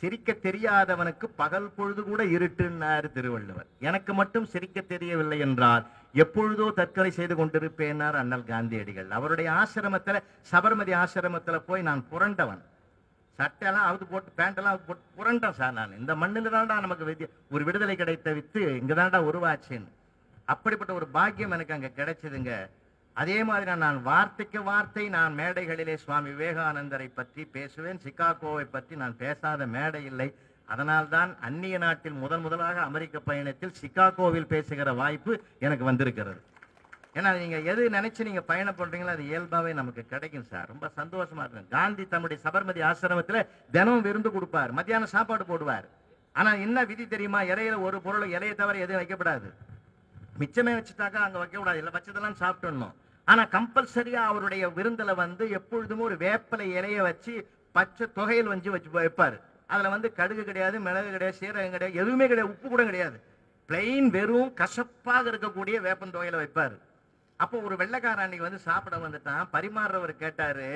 சிரிக்க தெரியாதவனுக்கு பகல் பொழுது கூட இருட்டுன்னாரு திருவள்ளுவர். எனக்கு மட்டும் சிரிக்க தெரியவில்லை என்றால் எப்பொழுதோ தற்கொலை செய்து கொண்டிருப்பேனார் அண்ணல் காந்தியடிகள். அவருடைய ஆசிரமத்தில் சபர்மதி ஆசிரமத்தில் போய் நான் புரண்டவன். சட்டையெல்லாம் அவுத்து போட்டு பேண்டெல்லாம் அவுத்து போட்டு புரண்டேன் சார் நான். இந்த மண்ணில் தான்டா நமக்கு வித்திய ஒரு விடுதலை கிடைத்த வித்து இங்கே தான்டா உருவாச்சுன்னு. அப்படிப்பட்ட ஒரு பாக்கியம் எனக்கு அங்கே கிடைச்சதுங்க. அதே மாதிரி நான் வார்த்தைக்கு வார்த்தை நான் மேடைகளிலே சுவாமி விவேகானந்தரை பற்றி பேசுவேன் சிகாகோவை பற்றி நான் பேசாத மேடை இல்லை. அதனால்தான் அந்நிய நாட்டில் முதன் முதலாக அமெரிக்க பயணத்தில் சிகாகோவில் பேசுகிற வாய்ப்பு எனக்கு வந்திருக்கிறது. ஏன்னா நீங்கள் எது நினைச்சு நீங்கள் பயணம் பண்ணுறீங்களோ அது இயல்பாகவே நமக்கு கிடைக்கும் சார். ரொம்ப சந்தோஷமாக இருக்கும். காந்தி தம்முடைய சபர்மதி ஆசிரமத்தில் தினமும் விருந்து கொடுப்பார். மத்தியானம் சாப்பாடு போடுவார். ஆனால் என்ன விதி தெரியுமா? இலையில ஒரு பொருள் இலையை தவிர எதுவும் வைக்கப்படாது. மிச்சமே வச்சுட்டாக்கா அங்கே வைக்கக்கூடாது. இல்லை வச்சதெல்லாம் சாப்பிட்டுடணும் ஆனா கம்பல்சரியா அவருடைய விருந்துல வந்து எப்பொழுதுமே ஒரு வேப்பிலை இலைய வச்சு பச்சை தொகையில் வச்சு வச்சு வைப்பாரு. அதுல வந்து கடுகு கிடையாது மிளகு கிடையாது சீரகம் கிடையாது எதுவுமே கிடையாது உப்பு கூட கிடையாது. பிளெயின் வெறும் கசப்பாக இருக்கக்கூடிய வேப்பன் தொகையில வைப்பாரு. அப்போ ஒரு வெள்ளைக்காரன் அன்னைக்கு வந்து சாப்பிட வந்துட்டான் பரிமாறுறவர் கேட்டாரு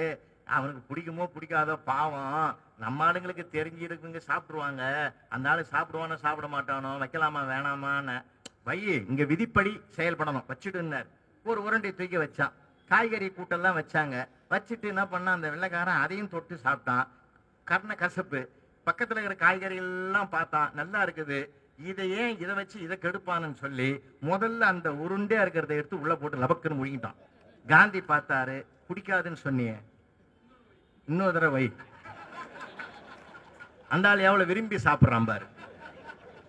அவனுக்கு பிடிக்குமோ பிடிக்காதோ பாவம். நம்ம ஆளுங்களுக்கு தெரிஞ்சு இருக்குங்க சாப்பிடுவாங்க. அந்த ஆளு சாப்பிடுவானோ சாப்பிட மாட்டானோ வைக்கலாமா வேணாமான்னு. வை இங்க விதிப்படி செயல்படணும் வச்சுடுன்னார். ஒரு உருண்டை தூக்கி வச்சான். காய்கறி கூட்டெல்லாம் வச்சாங்க. வச்சுட்டு என்ன பண்ணான்? அந்த வெள்ளைக்காரன் அதையும் தொட்டு சாப்பிட்டான். கர்ண கசப்பு. பக்கத்தில் இருக்கிற காய்கறி எல்லாம் பார்த்தான். நல்லா இருக்குது. இதை ஏன் இதை வச்சு இதை கெடுப்பானுன்னு சொல்லி முதல்ல அந்த உருண்டையாக இருக்கிறத எடுத்து உள்ள போட்டு லபக்குன்னு முழுங்கிட்டான். காந்தி பார்த்தாரு. பிடிக்காதுன்னு சொன்னியே. இன்னொரு தடவை அந்த ஆள் எவ்வளோ விரும்பி சாப்பிட்றான் பாரு.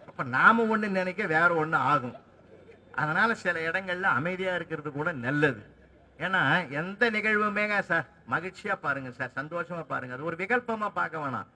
அப்போ நாம ஒன்று நினைக்க வேற ஒன்று ஆகும். அதனால் சில இடங்களில் அமைதியாக இருக்கிறது கூட நல்லது. ஏன்னா எந்த நிகழ்வுமேங்க சார் மகிழ்ச்சியாக பாருங்க சார் சந்தோஷமாக பாருங்க. அது ஒரு விகல்பமாக பார்க்க வேணாம்.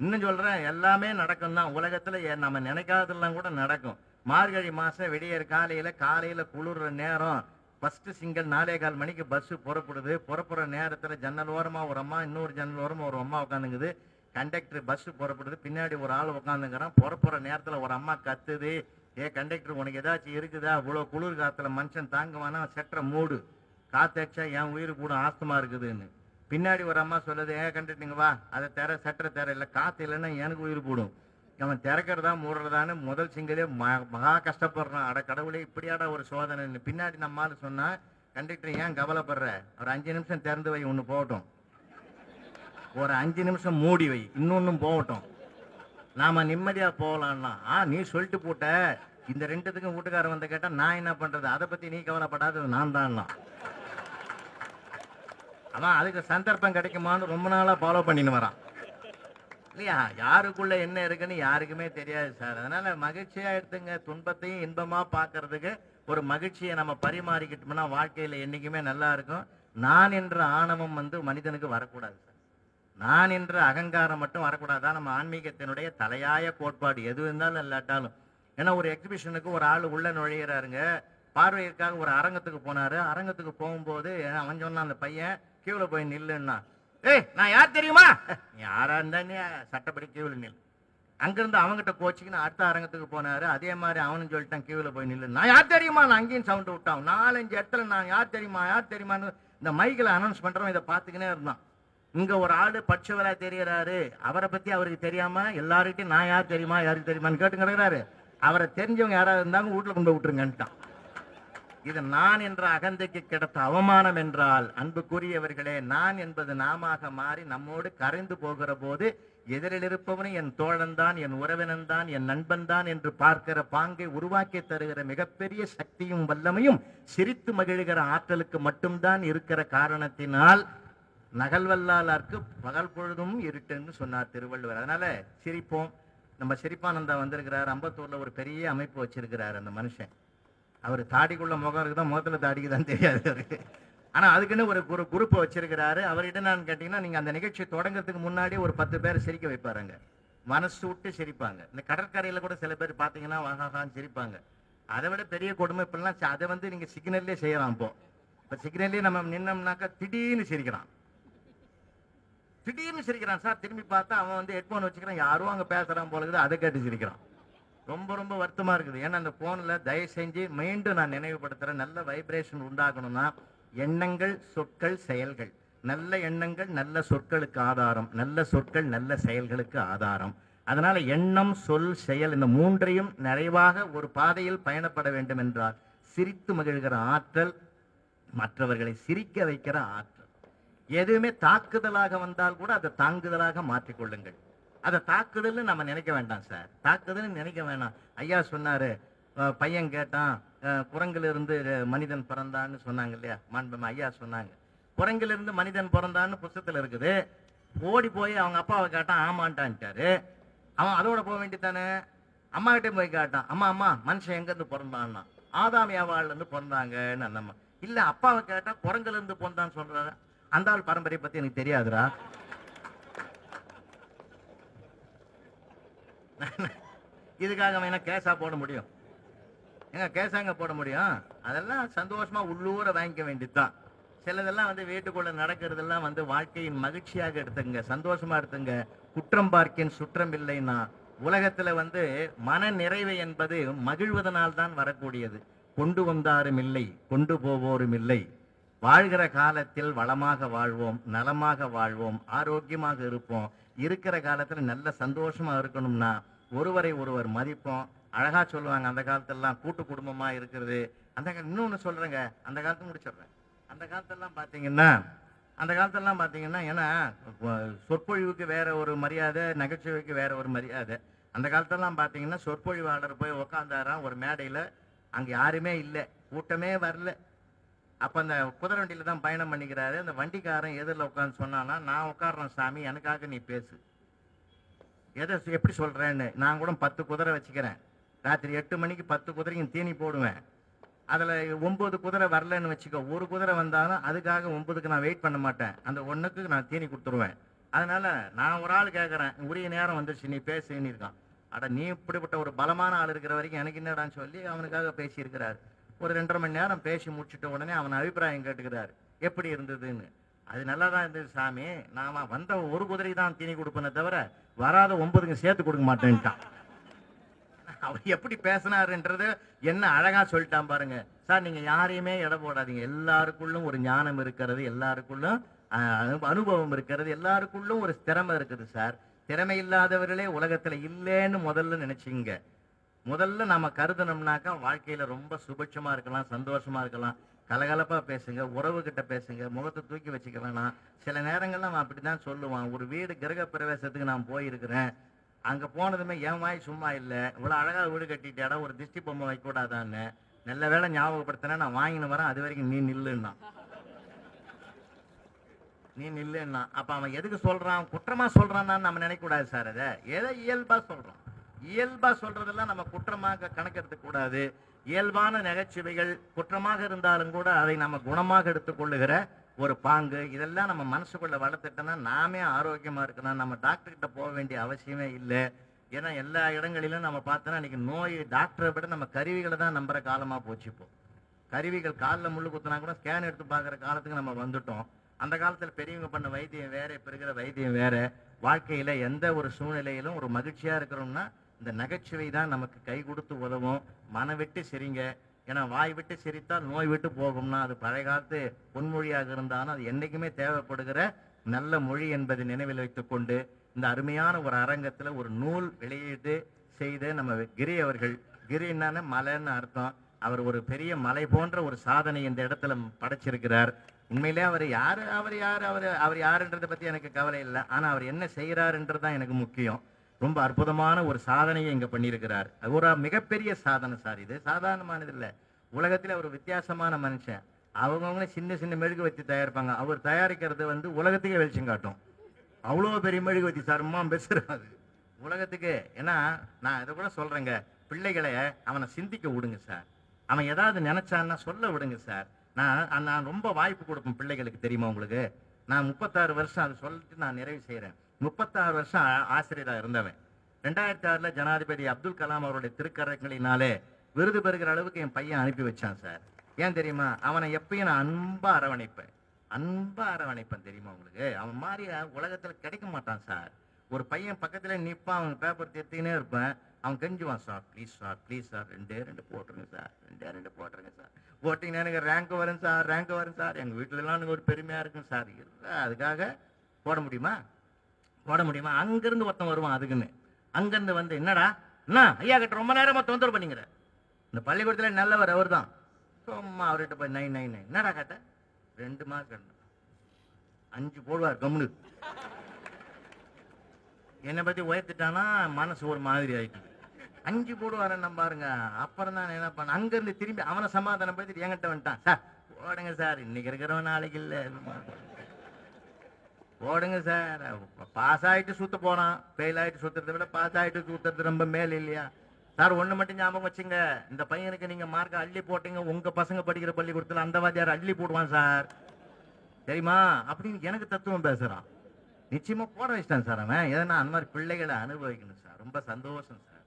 இன்னும் சொல்கிறேன் எல்லாமே நடக்கும் தான். உலகத்தில் நம்ம நினைக்காததெல்லாம் கூட நடக்கும். மார்கழி மாதம் விடியற் காலையில் காலையில் குளிர்ற நேரம். ஃபஸ்ட்டு சிங்கிள் நாலே கால் மணிக்கு பஸ்ஸு புறப்படுது. புறப்படுற நேரத்தில் ஜன்னல் ஓரமாக ஒரு அம்மா இன்னொரு ஜன்னல் ஓரமாக ஒரு அம்மா உட்காந்துங்குது கண்டக்டர் பஸ்ஸு புறப்படுது. பின்னாடி ஒரு ஆள் உட்காந்துங்கிறான் புறப்படுற நேரத்தில் ஒரு அம்மா கத்துது. ஏ கண்டக்டர் உனக்கு ஏதாச்சும் இருக்குதா? இவ்வளோ குளிர் காத்தில் மனுஷன் தாங்குவானா? செட்டுற மூடு. காத்தடிச்சா என் உயிர் கூட ஆஸ்தமா இருக்குதுன்னு. பின்னாடி ஒரு அம்மா சொல்லுது ஏன் கண்டுட்டீங்க வா. அதை தர சட்டர தர. இல்லை காற்று இல்லைன்னா எனக்கு உயிர் போடும். அவன் திறக்கிறதா மூடுறதான்னு முதல் சிங்கிலே மகா கஷ்டப்படுறான். அட கடவுளே இப்படியாடா ஒரு சோதனை பின்னாடி நம்மால் சொன்னால் கண்டக்டர் ஏன் கவலைப்படுற? ஒரு அஞ்சு நிமிஷம் திறந்து வை ஒன்று போகட்டும். ஒரு அஞ்சு நிமிஷம் மூடி வை இன்னொன்னும் போகட்டும். நாம நிம்மதியா போகலாம்னா ஆ நீ சொல்லிட்டு போட்ட. இந்த ரெண்டுத்துக்கும் வீட்டுக்காரர் வந்து கேட்டா நான் என்ன பண்றது? அதை பத்தி நீ கவலைப்படாதது நான் தான் அவன் அதுக்கு சந்தர்ப்பம் கிடைக்குமான்னு ரொம்ப நாளா ஃபாலோ பண்ணின்னு வரான். இல்லையா? யாருக்குள்ள என்ன இருக்குன்னு யாருக்குமே தெரியாது சார். அதனால மகிழ்ச்சியா எடுத்துங்க. துன்பத்தையும் இன்பமா பாக்குறதுக்கு ஒரு மகிழ்ச்சியை நம்ம பரிமாறிக்கிட்டோம்னா வாழ்க்கையில என்னைக்குமே நல்லா இருக்கும். நான் என்ற ஆணவம் வந்து மனிதனுக்கு வரக்கூடாது சார். நான் என்ற அகங்காரம் மட்டும் வரக்கூடாதான் நம்ம ஆன்மீகத்தினுடைய தலையாய கோட்பாடு எது இருந்தாலும் இல்லாட்டாலும். ஏன்னா ஒரு எக்ஸிபிஷனுக்கு ஒரு ஆள் உள்ள நுழையிறாருங்க. பார்வையிற்காக ஒரு அரங்கத்துக்கு போனாரு. அரங்கத்துக்கு போகும்போது அவன் சொன்னான் அந்த பையன் கியூல போய் நில்லுன்னா. ஏய் நான் யார் தெரியுமா? யாரா இருந்தா நீ சட்டப்படி கியூல நில். அங்கிருந்து அவங்ககிட்ட கோச்சிக்கின்னு அடுத்த அரங்கத்துக்கு போனாரு. அதே மாதிரி அவனும் சொல்லிட்டான் கியூல போய் நில்லு. நான் யார் தெரியுமா? நான் அங்கேயும் சவுண்டு விட்டான் நாலஞ்சு இடத்துல நான் யார் தெரியுமா? யார் தெரியுமான்னு இந்த மைக்கில் அனௌன்ஸ் பண்றவன் இதை பார்த்துக்கினே இருந்தான். இங்க ஒரு ஆளு பட்சவலா தெரியறாரு. அவரை பத்தி அவருக்கு தெரியாம எல்லாருக்கிட்டையும் நான் யார் தெரியுமா யாருக்கு தெரியுமான்னு கேட்டு கிடக்குறாரு. அவரை தெரிஞ்சவங்க யாராவது இருந்தாங்க வீட்டுல கொண்டு விட்டுருங்கன்ட்டான். இது நான் என்ற அகந்தைக்கு கிடைத்த அவமானம் என்றால் அன்புக்குரியவர்களே நான் என்பது நாமாக மாறி நம்மோடு கரைந்து போகிற போது எதிரில் இருப்பவனும் என் தோழன்தான் என் உறவினன் தான் என் நண்பன்தான் என்று பார்க்கிற பாங்கை உருவாக்கி தருகிற மிகப்பெரிய சக்தியும் வல்லமையும் சிரித்து மகிழ்கிற ஆற்றலுக்கு மட்டும்தான் இருக்கிற காரணத்தினால் நகல்வல்லாளர்க்கு பகல் பொழுதும் இருட்டுன்னு சொன்னார் திருவள்ளுவர். அதனால சிரிப்போம். நம்ம சிரிப்பானந்தா வந்திருக்கிறார். அம்பத்தூர்ல ஒரு பெரிய அமைப்பு வச்சிருக்கிறார் அந்த மனுஷன். அவர் தாடிக்குள்ள முகம் இருக்குதான் முகத்துல தாடிக்கு தான் தெரியாது அவருக்கு. ஆனா அதுக்குன்னு ஒரு குரு குரூப்பை வச்சிருக்கிறாரு. அவர்கிட்ட நான் கேட்டீங்கன்னா நீங்க அந்த நிகழ்ச்சி தொடங்கறதுக்கு முன்னாடி ஒரு பத்து பேர் சிரிக்க வைப்பாருங்க. மனசு விட்டு சிரிப்பாங்க. இந்த கடற்கரையில கூட சில பேர் பாத்தீங்கன்னா வாகாகான்னு சிரிப்பாங்க. அதை விட பெரிய கொடுமை இப்பெல்லாம் அதை வந்து நீங்க சிக்னல்லே செய்யலாம் இப்போ. இப்ப சிக்னல்லே நம்ம நின்னோம்னாக்கா திடீர்னு சிரிக்கிறான் திடீர்னு சிரிக்கிறான் சார் திரும்பி பார்த்தா அவன் வந்து ஹெட்ஃபோன் வச்சுக்கிறான் யாரும் அங்க பேசுறான் போல இருக்குது அதை கேட்டு சிரிக்கிறான். ரொம்ப ரொம்ப வருத்தமா இருக்குது. ஏன்னா அந்த போன்ல தயவு செஞ்சு மீண்டும் நான் நினைவுபடுத்துகிறேன் நல்ல வைப்ரேஷன் உண்டாகணும்னா எண்ணங்கள் சொற்கள் செயல்கள். நல்ல எண்ணங்கள் நல்ல சொற்களுக்கு ஆதாரம். நல்ல சொற்கள் நல்ல செயல்களுக்கு ஆதாரம். அதனால எண்ணம் சொல் செயல் இந்த மூன்றையும் நிறைவாக ஒரு பாதையில் பயணப்பட வேண்டும் என்றால் சிரித்து மகிழ்கிற ஆற்றல் மற்றவர்களை சிரிக்க வைக்கிற ஆற்றல். எதுவுமே தாக்குதலாக வந்தால் கூட அதை தாங்குதலாக மாற்றிக்கொள்ளுங்கள். அதை தாக்குதல்னு நம்ம நினைக்க வேண்டாம் சார். தாக்குதல்னு நினைக்க வேணாம். ஐயா சொன்னாரு பையன் கேட்டான் குரங்கிலிருந்து மனிதன் பிறந்தான்னு சொன்னாங்க இல்லையா? மாண்பம் ஐயா சொன்னாங்க. குரங்கிலிருந்து மனிதன் பிறந்தான்னு புத்தகத்துல இருக்குது. ஓடி போய் அவங்க அப்பாவை கேட்டான் ஆமான்ட்டான்ட்டாரு. அவன் அதோட போக வேண்டியதானே அம்மா கிட்டே போய் கேட்டான் அம்மா அம்மா மனுஷன் எங்கேருந்து பிறந்தான்னா? ஆதாம் ஏவாள்ல இருந்து பிறந்தாங்கன்னு அந்த அம்மா. அப்பாவை கேட்டால் குரங்குலேருந்து பிறந்தான்னு சொல்றாரு? அந்த ஆள் பரம்பரையை பத்தி எனக்கு தெரியாதுடா. இதுக்காக வேணா என்ன கேஸா போட முடியும்? எங்க கேசாங்க போட முடியும்? அதெல்லாம் சந்தோஷமா உள்ளூர வாங்கிக்க வேண்டியதுதான். சிலதெல்லாம் வந்து வீட்டுக்குள்ள நடக்கிறதெல்லாம் வந்து வாழ்க்கையின் மகிழ்ச்சியாக எடுத்துங்க சந்தோஷமா எடுத்துங்க. குற்றம் பார்க்கின் சுற்றம் இல்லைன்னா உலகத்துல வந்து மன நிறைவு என்பது மகிழ்வதனால் தான் வரக்கூடியது. கொண்டு வந்தாரும் இல்லை கொண்டு போவோரும் இல்லை. வாழ்கிற காலத்தில் வளமாக வாழ்வோம் நலமாக வாழ்வோம் ஆரோக்கியமாக இருப்போம். இருக்கிற காலத்தில் நல்ல சந்தோஷமா இருக்கணும்னா ஒருவரை ஒருவர் மதிப்போம். அழகா சொல்லுவாங்க அந்த காலத்திலலாம் கூட்டு குடும்பமா இருக்கிறது. அந்த இன்னொன்று இன்னொன்னு சொல்றேங்க அந்த காலத்து முடிச்சிடுறேன். அந்த காலத்திலலாம் பார்த்தீங்கன்னா அந்த காலத்திலலாம் பார்த்தீங்கன்னா ஏன்னா சொற்பொழிவுக்கு வேற ஒரு மரியாதை நகைச்சுவைக்கு வேற ஒரு மரியாதை. அந்த காலத்திலலாம் பார்த்தீங்கன்னா சொற்பொழிவாளர் போய் உக்காந்தாராம் ஒரு மேடையில். அங்கே யாருமே இல்லை. கூட்டமே வரல. அப்ப அந்த குதிரை வண்டியில தான் பயணம் பண்ணிக்கிறாரு. அந்த வண்டிக்காரன் எதிரில் உட்காந்து சொன்னானா நான் உட்காடுறேன் சாமி எனக்காக நீ பேசு. எதை எப்படி சொல்றேன்னு? நான் கூட பத்து குதிரை வச்சுக்கிறேன். ராத்திரி எட்டு மணிக்கு பத்து குதிரையும் தீனி போடுவேன். அதுல ஒன்பது குதிரை வரலன்னு வச்சுக்கோ. ஒரு குதிரை வந்தாலும் அதுக்காக ஒன்பதுக்கு நான் வெயிட் பண்ண மாட்டேன். அந்த ஒண்ணுக்கு நான் தீனி கொடுத்துருவேன். அதனால நான் ஒரு ஆள் கேட்கறேன் உரிய நேரம் வந்துருச்சு. நீ பேசுன்னு இருக்கான். அட நீ இப்படிப்பட்ட ஒரு பலமான ஆள் இருக்கிற வரைக்கும் எனக்கு என்னடான்னு சொல்லி அவனுக்காக பேசியிருக்கிறார். ஒரு ரெண்டரை மணி நேரம் பேசி முடிச்சிட்ட உடனே அவன் அபிப்பிராயம் கேட்டுக்கிறாரு. எப்படி இருந்ததுன்னு? அது நல்லா தான் இருந்தது சாமி. நாம வந்த ஒரு குதிரை தான் தீனி கொடுப்பேனே தவிர வராத ஒன்பதுங்க சேர்த்து கொடுக்க மாட்டேன்ட்டான். அவர் எப்படி பேசினாருன்றது என்ன அழகா சொல்லிட்டான் பாருங்க. சார் நீங்க யாரையுமே எடை போடாதீங்க. எல்லாருக்குள்ளும் ஒரு ஞானம் இருக்கிறது எல்லாருக்குள்ளும் அனுபவம் இருக்கிறது எல்லாருக்குள்ளும் ஒரு திறமை இருக்குது சார். திறமை இல்லாதவர்களே உலகத்துல இல்லைன்னு முதல்ல நினைச்சீங்க. முதல்ல நம்ம கருதணும்னாக்கா வாழ்க்கையில ரொம்ப சுபட்சமா இருக்கலாம் சந்தோஷமா இருக்கலாம். கலகலப்பா பேசுங்க உறவு கிட்ட பேசுங்க முகத்தை தூக்கி வச்சுக்க வேணாம் சில நேரங்கள்ல அவன் அப்படிதான் சொல்லுவான். ஒரு வீடு கிரக பிரவேசத்துக்கு நான் போயிருக்கிறேன். அங்க போனதுமே என் வாய் சும்மா இல்லை. இவ்வளவு அழகா வீடு கட்டிட்டேடா ஒரு திஷ்டி பொம்மை வைக்க கூடாதான்னு நல்ல வேளை ஞாபகப்படுத்தினா நான் வாங்கின்னு வரேன் அது வரைக்கும் நீ நில்லுன்னா. நீ நில்லுன்னா. அப்ப அவன் எதுக்கு சொல்றான்? குற்றமா சொல்றான்னு நம்ம நினைக்க கூடாது சார் அதை. ஏதோ இயல்பா சொல்றான்? இயல்பா சொல்றதெல்லாம் நம்ம குற்றமாக கணக்கெடுத்துக் கூடாது. இயல்பான நகைச்சுவைகள் குற்றமாக இருந்தாலும் கூட அதை நம்ம குணமாக எடுத்துக்கொள்ளுகிற ஒரு பாங்கு. இதெல்லாம் நம்ம மனசுக்குள்ள வளர்த்துட்டோம்னா நாமே ஆரோக்கியமா இருக்கணும். நம்ம டாக்டர் கிட்ட போக வேண்டிய அவசியமே இல்லை. ஏன்னா எல்லா இடங்களிலும் நம்ம பார்த்தோன்னா இன்னைக்கு நோய் டாக்டரை விட நம்ம கருவிகளை தான் நம்புற காலமா போச்சு இப்போ. கருவிகள் காலில் முள்ளு குத்தினா கூட ஸ்கேன் எடுத்து பார்க்குற காலத்துக்கு நம்ம வந்துட்டோம். அந்த காலத்தில் பெரியவங்க பண்ண வைத்தியம் வேற இப்போ இருக்கிற வைத்தியம் வேற. வாழ்க்கையில எந்த ஒரு சூழ்நிலையிலும் ஒரு மகிழ்ச்சியா இருக்கிறோம்னா இந்த நகைச்சுவை தான் நமக்கு கை கொடுத்து உதவும். மனம் விட்டு சிரிங்க. ஏன்னா வாய் விட்டு சிரித்தால் நோய் விட்டு போகும்னா அது பழைய காலத்து பொன்மொழியாக இருந்தாலும் அது என்றைக்குமே தேவைப்படுகிற நல்ல மொழி என்பதை நினைவில் வைத்துக்கொண்டு இந்த அருமையான ஒரு அரங்கத்தில் ஒரு நூல் வெளியீட்டு செய்த நம்ம கிரி அவர்கள் கிரின்னான மலைன்னு அர்த்தம். அவர் ஒரு பெரிய மலை போன்ற ஒரு சாதனை இந்த இடத்துல படைச்சிருக்கிறார். உண்மையிலே அவர் யார் அவர் யார் அவர் அவர் யாருன்றதை பற்றி எனக்கு கவலை இல்லை. ஆனால் அவர் என்ன செய்கிறாருன்றது தான் எனக்கு முக்கியம். ரொம்ப அற்புதமான ஒரு சாதனையை இங்கே பண்ணியிருக்கிறார். அது ஒரு மிகப்பெரிய சாதனை சார் இது. சாதாரணமானது இல்லை. உலகத்தில் ஒரு வித்தியாசமான மனுஷன். அவங்கவுங்களே சின்ன சின்ன மெழுகு வச்சு தயாரிப்பாங்க. அவர் தயாரிக்கிறது வந்து உலகத்துக்கே வெளிச்சம் காட்டும். அவ்வளோ பெரிய மெழுகுவத்தி சார் அம்மா பேசுறாரு. உலகத்துக்கு ஏன்னா நான் இதை கூட சொல்கிறேங்க பிள்ளைகளை அவனை சிந்திக்க விடுங்க சார். அவன் ஏதாவது நினச்சான்னா சொல்ல விடுங்க சார். நான் நான் ரொம்ப வாய்ப்பு கொடுப்பேன் பிள்ளைகளுக்கு தெரியுமா உங்களுக்கு? நான் முப்பத்தாறு வருஷம் அதை சொல்லிட்டு நான் நிறைவு செய்கிறேன் முப்பத்தாறு வருஷம் ஆ- இருந்தவன். ரெண்டாயிரத்தி ஆறில் ஜனாதிபதி அப்துல் கலாம் அவருடைய திருக்கரங்களினாலே விருது பெறுகிற அளவுக்கு என் பையன் அனுப்பி வச்சான் சார். ஏன் தெரியுமா? அவனை எப்பயும் நான் அன்பாக அரவணைப்பேன். அன்பாக அரவணைப்பேன் தெரியுமா உங்களுக்கு? அவன் மாதிரி உலகத்தில் கிடைக்க மாட்டான் சார். ஒரு பையன் பக்கத்தில் நிற்பான் அவன் பேப்பர் திருத்தினே இருப்பேன். அவன் கெஞ்சுவான் sir please sir please sir ரெண்டே ரெண்டு போட்டுருங்க சார் ரெண்டே ரெண்டு போட்டுருங்க சார். போட்டிங்கன்னா எனக்கு ரேங்க் வரும் சார் ரேங்க் வரும் சார். எங்கள் வீட்டிலலாம் எனக்கு ஒரு பெருமையாக இருக்கும் சார். இல்லை அதுக்காக போட முடியுமா? போட முடியுமா? அங்கிருந்து ஒருத்தன் வருவான் அதுக்குன்னு. அங்கிருந்து வந்து என்னடா? என்ன ஐயா கிட்ட ரொம்ப நேரமா தொந்தரவு பண்ணிங்கிற இந்த பள்ளிக்கூடத்துல நல்லவர் அவர் தான் சும்மா அவர்கிட்ட போய் நைன் நைன் நை. என்னடா கேட்ட? ரெண்டு மார்க் அஞ்சு போடுவார் கம்னு என்னை பத்தி உயர்த்திட்டானா மனசு ஒரு மாதிரி ஆயிட்டு. அஞ்சு போடுவாரன்னு பாருங்க. அப்புறம் தான் என்ன பண்ண அங்கிருந்து திரும்பி அவனை சமாதானப்படுத்திட்டு என்கிட்ட வந்துட்டான். சார் ஓடுங்க சார். இன்னைக்கு இருக்கிறவன் நாளைக்கு இல்லை. ஓடுங்க சார். பாஸ் ஆகிட்டு சுத்த போறான் ஃபெயில் ஆகிட்டு சுத்துறதை விட பாஸ் ஆகிட்டு சுத்துறது ரொம்ப மேல் இல்லையா? சார் ஒன்று மட்டும் ஞாபகம் வச்சுங்க. இந்த பையனுக்கு நீங்கள் மார்க் அள்ளி போட்டீங்க. உங்கள் பசங்க படிக்கிற பள்ளிக்கூடத்தில் அந்த வாத்தியார் அள்ளி போடுவான் சார். தெரியுமா? அப்படின்னு எனக்கு தத்துவம் பேசுகிறான் நிச்சயமாக போட வச்சிட்டான் சார் அவன். எதனா அந்த மாதிரி பிள்ளைகளை அனுபவிக்கணும் சார். ரொம்ப சந்தோஷம் சார்.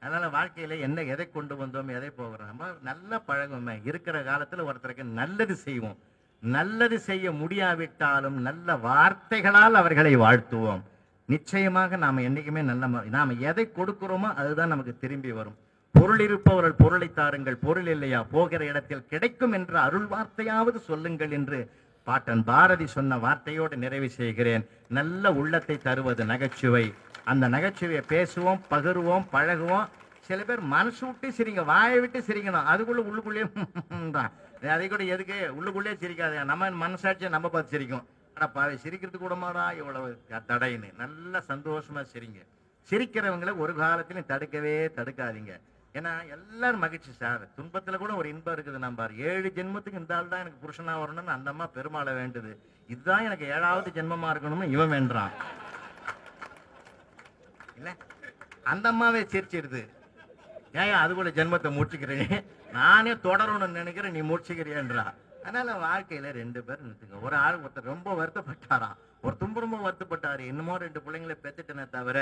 அதனால் வாழ்க்கையில் என்ன எதை கொண்டு வந்தோம் எதை போகிறோம் நம்ம நல்ல பழகுமே இருக்கிற காலத்தில் ஒருத்தருக்கு நல்லது செய்வோம். நல்லது செய்ய முடியாவிட்டாலும் நல்ல வார்த்தைகளால் அவர்களை வாழ்த்துவோம். நிச்சயமாக நாம் என்னைக்குமே நல்ல ம- எதை கொடுக்கிறோமோ அதுதான் நமக்கு திரும்பி வரும். பொருள் இருப்பவர்கள் பொருளை தாருங்கள் பொருள் இல்லையா போகிற இடத்தில் கிடைக்கும் என்ற அருள் வார்த்தையாவது சொல்லுங்கள் என்று பாட்டன் பாரதி சொன்ன வார்த்தையோடு நிறைவு செய்கிறேன். நல்ல உள்ளத்தை தருவது நகைச்சுவை. அந்த நகைச்சுவையை பேசுவோம் பகிர்வோம் பழகுவோம். சில பேர் மனசு விட்டு சிரிங்க வாயை விட்டு சிரிக்கணும். அதுக்குள்ள உள்ளுக்குள்ளேயே தான். அதை கூட எதுக்கு? உள்ளுக்குள்ளே சிரிக்காது நம்ம மனசாட்சியை நம்ம பார்த்து சிரிக்கும். ஆனால் பாவி சிரிக்கிறது கூடமாடா இவ்வளவு தடைன்னு. நல்லா சந்தோஷமா சிரிங்க. சிரிக்கிறவங்களை ஒரு காலத்திலையும் தடுக்கவே தடுக்காதீங்க. ஏன்னா எல்லாரும் மகிழ்ச்சி சார். துன்பத்துல கூட ஒரு இன்பம் இருக்குது. நம்ம ஏழு ஜென்மத்துக்கு இந்த ஆள் தான் எனக்கு புருஷனா வரணும்னு அந்த அம்மா பெருமாளை வேண்டுது. இதுதான் எனக்கு ஏழாவது ஜென்மமா இருக்கணும்னு இவன் வேண்டான் இல்ல? அந்த அம்மாவே சிரிச்சிடுது. ஏன் அது கூட ஜென்மத்தை முடிச்சுக்கிறேன். நானே தொடரணும்னு நினைக்கிறேன் நீ முடிச்சுக்கிறியன்றா. அதனால வாழ்க்கையில ரெண்டு பேரும் நிறுத்துங்க. ஒரு ஆள் ஒருத்தர் ரொம்ப வருத்தப்பட்டாராம் ஒரு தும்ப ரொம்ப வருத்தப்பட்டாரு. இன்னமும் ரெண்டு பிள்ளைங்களை பெத்துட்டேனே தவிர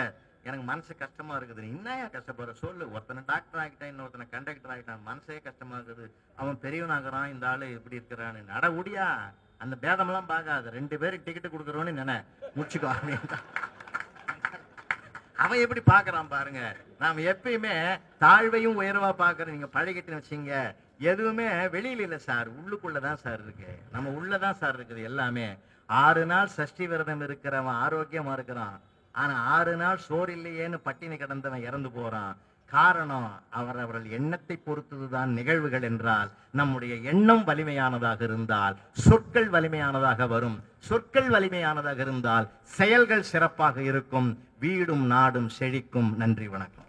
எனக்கு மனசு கஷ்டமா இருக்குது. என்னையா கஷ்டப்படுற? சொல்லு. ஒருத்தனை டாக்டர் ஆகிட்டான் இன்னொருத்தனை கண்டக்டர் ஆகிட்டான் மனசே கஷ்டமா இருக்குது. அவன் பெரியவனாகிறான் இந்த ஆளு இப்படி இருக்கிறான்னு. நட முடியா அந்த பேதமெல்லாம் பார்க்காத. ரெண்டு பேருக்கு டிக்கெட் கொடுக்குறோன்னு நினை. முடிச்சுக்கோ அப்படின்ட்டான். அவன் எப்படி பார்க்குறான் பாருங்க. நாம் எப்பயுமே தாழ்வையும் உயர்வாக பார்க்கறோம் நீங்கள் பழகிட்டு வச்சீங்க எதுவுமே வெளியில் இல்லை சார். உள்ளுக்குள்ளே தான் சார் இருக்கு. நம்ம உள்ளே தான் சார் இருக்குது எல்லாமே. ஆறு நாள் சஷ்டி விரதம் இருக்கிறவன் ஆரோக்கியமாக இருக்கிறான். ஆனால் ஆறு நாள் சோறு இல்லையேன்னு பட்டினி கிடந்தவன் இறந்து போகிறான் காரணம் அவர் அவர்கள் எண்ணத்தை பொறுத்ததுதான் நிகழ்வுகள் என்றால் நம்முடைய எண்ணம் வலிமையானதாக இருந்தால் சொற்கள் வலிமையானதாக வரும். சொற்கள் வலிமையானதாக இருந்தால் செயல்கள் சிறப்பாக இருக்கும். வீடும் நாடும் செழிக்கும். நன்றி வணக்கம்.